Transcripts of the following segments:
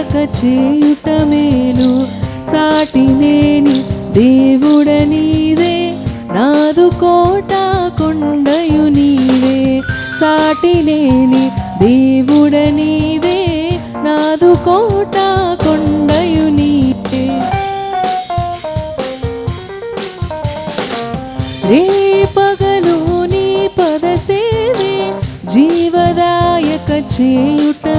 చేయక చేయుట మేలు. సాటి లేని దేవుడ నీవే. నాదు కోట కొండయు నీవే. సాటి లేని దేవుడ నీవే. నాదు కోట కొండయు నీవే. రే పగలు నీ పద సేవే. జీవదాయక చేయుట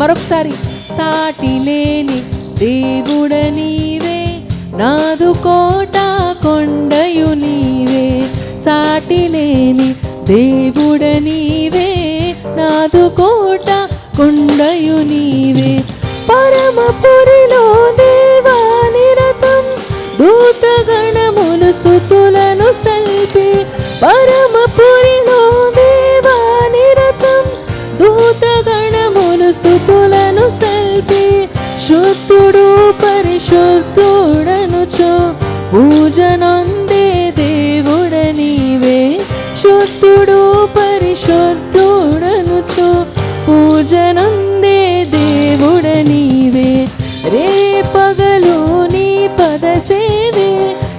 మరొకసారి సాటి లేని దేవుడ నీవే నాదు కోట కొండయు నీవే. సాటి లేని దేవుడ నీవే నాదు కోట కొండయు నీవే. పరమపుర పగలు నీ పద సేవే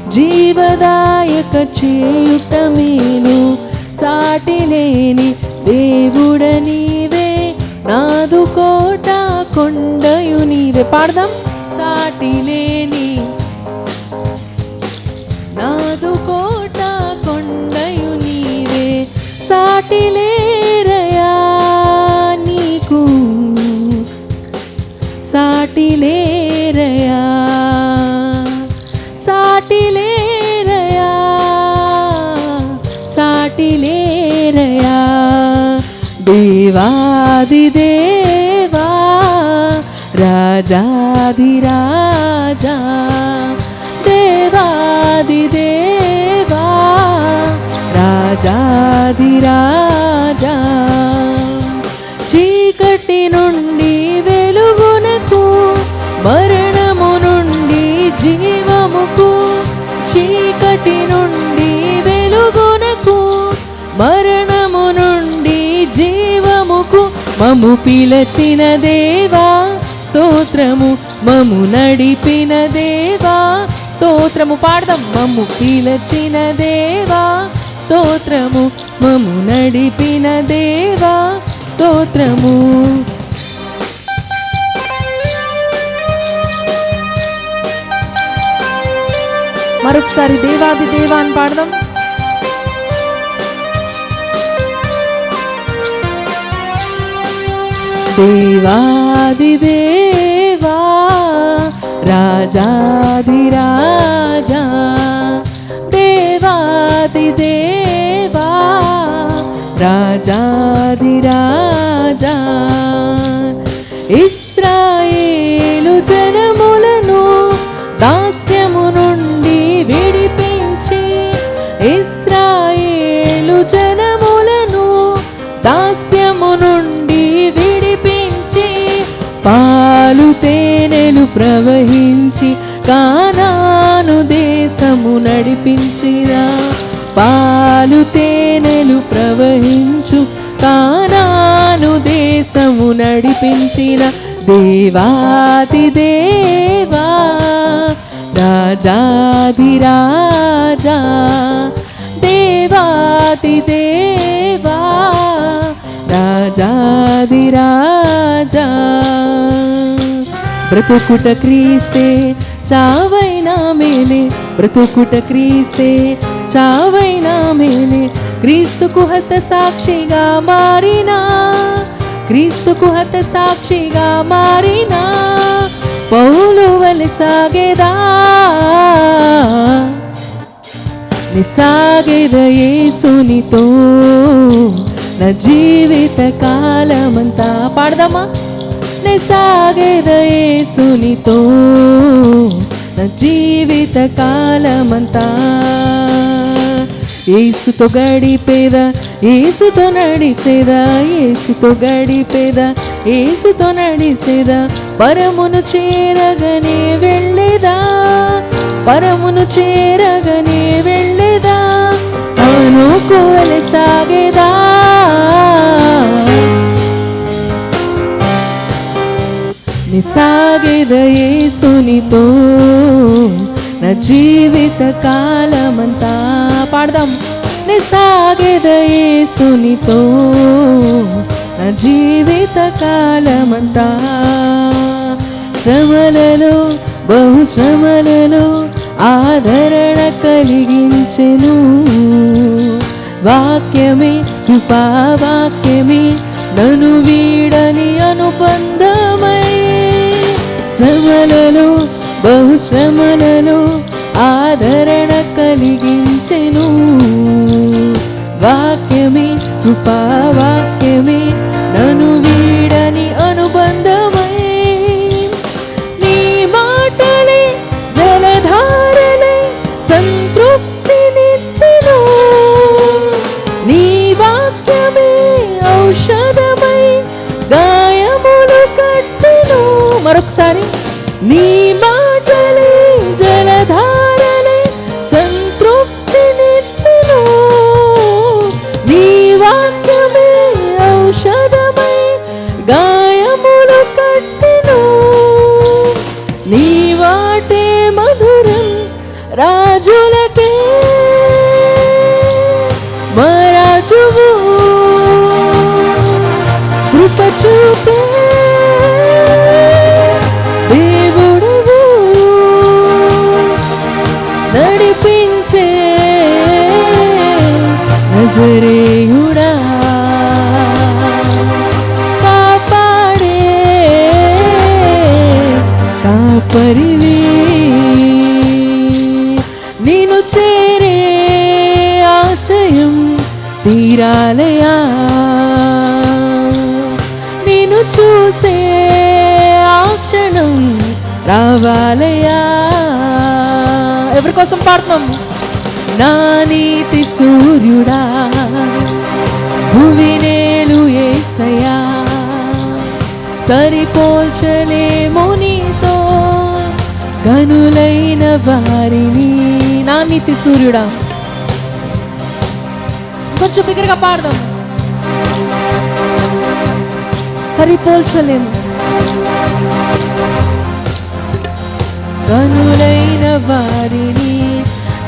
జీవదాయక చేయుట మీను సాటి లేని దేవుడ నీవే నాదు కోట కొండయు నీవే. పాడదాం. సాటి లేని సాటి లేరయా దేవాది దేవా రాజాది రాజా దేవాది దేవా రాజాది మము పిలచిన దేవా స్తోత్రము మము నడిపిన దేవా స్తోత్రము పాడదాం. మము పిలచిన దేవా స్తోత్రము మము నడిపిన దేవా స్తోత్రము. మరొకసారి దేవాది దేవా అని పాడదాం. దేవాది దేవా దేశము పాలు తేనెలు ప్రవహించు కానాను దేశము నడిపించిన దేవాతి దేవా. రాజాది రాజా దేవాతి దేవా. రాజాది రాజా. బ్రతుకుట క్రీస్తే చావైనా మేలే బ్రతుకుట క్రీస్తే చావైనా మేలే క్రీస్తుకు హత సాక్షిగా మారినా. క్రీస్తుకు హత సాక్షిగా మారినా. పౌలు వలె సాగేదా. నిసాగేద యేసునితో. నా జీవిత కాలమంతా పాడదామా? నిసాగేద యేసునితో. నా జీవిత కాలమంతా. ఏసుతో గడిపేదా ఏసుతో నడిచేదా ఏసుతో గడిపేదా ఏసుతో నడిచేదా పరమును చేరగనే వెళ్ళేదా పరమును చేరగనే వెళ్ళేదా అనుకోలే సాగేదా. సాగేద ఏసునితో జీవిత కాలమంతా పాడదాం. నిసాగేద యేసునితో నా జీవిత కాలమంతా శ్రమలలో బహు శ్రమలలో ఆదరణ కలిగించెను. వాక్యమే కృపావాక్యమే నను వీడని అనుబంధమై శ్రమలలో బహు శ్రమలలో ఆదరణ కలిగించెను వాక్యమే కృపావాక్యమే నను వీడని అనుబంధమై నీ మాటలే జలధారలే సంతృప్తినిచ్చెను నీ వాక్యమే ఔషధమై గాయములు కట్టెను మరొకసారి ఔషధమై గాయములు కట్టెను. నీ వాటే మధురం రాజులకే. మరాజువు కృప చూపే. కాపరివి నేను చేరే ఆశయం తీరాలయా? నేను చూసే ఆ క్షణం రావాలయా? ఎవరి కోసం పాడుతున్నాం? నా నీతి సూర్యుడా భువినేలు ఏసయా సరిపోల్చలే గనులైన వారిని. నా నీతి సూర్యుడా కొంచెం బిగ్గరగా పాడదాం. సరిపోల్చలేము. గనులైన వారిని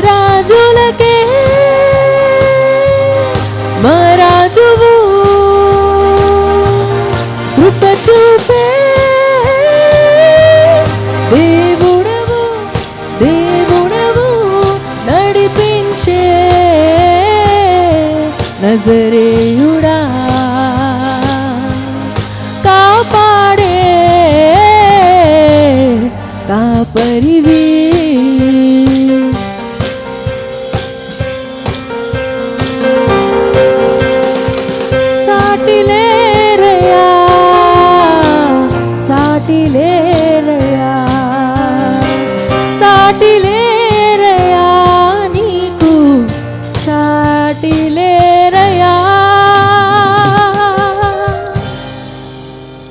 రాజులకే Nazareth.